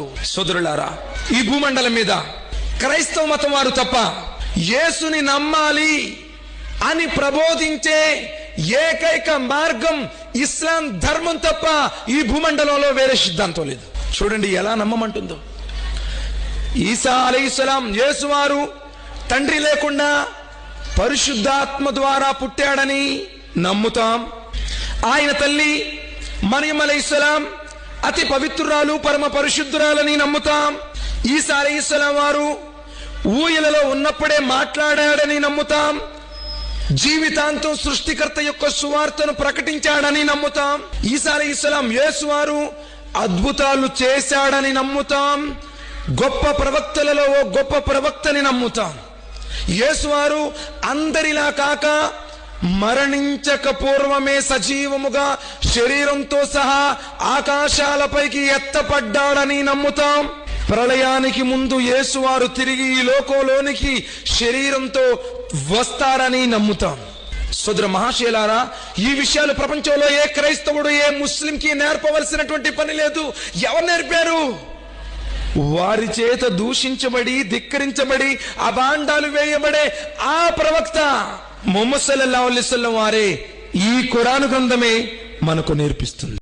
వద్దు సోదరులారా ఈ భూమండలం మీద క్రైస్తవ మతం వారు తప్ప యేసుని నమ్మాలి అని ప్రబోధించే ఏకైక మార్గం ఇస్లాం ధర్మం తప్ప ఈ భూమండలంలో వేరే సిద్ధాంతం లేదు. చూడండి ఎలా నమ్మమంటుందో. ఈసా అలైస్లాం యేసువారు తండ్రి లేకుండా పరిశుద్ధాత్మ ద్వారా పుట్టాడని నమ్ముతాం. ఆయన తల్లి మరియం అలైస్లాం అతి పవిత్రురాలు పరమ పరిశుద్ధురాలని నమ్ముతాం. ఈసా అలైహిస్సలాం వారు ఊయలలో ఉన్నప్పుడే మాట్లాడాడని నమ్ముతాం. జీవితాంతం సృష్టికర్త యొక్క సువార్తను ప్రకటించాడని నమ్ముతాం. ఈసా అలైహిస్సలాం యేసు వారు అద్భుతాలు చేశాడని నమ్ముతాం. గొప్ప ప్రవక్తలలో ఓ గొప్ప ప్రవక్తని నమ్ముతాం. యేసువారు అందరిలా కాక మరణించక పూర్వమే సజీవముగా శరీరంతో సహా ఆకాశాలపైకి ఎత్తపడ్డాడని నమ్ముతాం. ప్రళయానికి ముందు యేసువారు తిరిగి ఈ లోకంలోనికి శరీరంతో వస్తారని నమ్ముతాం. సోదర మహాశీలారా ఈ విషయాలు ప్రపంచంలో ఏ క్రైస్తవుడు ఏ ముస్లింకి నేర్పవలసినటువంటి పని లేదు. ఎవరు నేర్పారు? వారి చేత దూషించబడి ధిక్కరించబడి అబాండాలు వేయబడే ఆ ప్రవక్త మొహమ్మద్ సల్లల్లాహు వారే ఈ ఖురాను గ్రంథమే మనకు నేర్పిస్తుంది.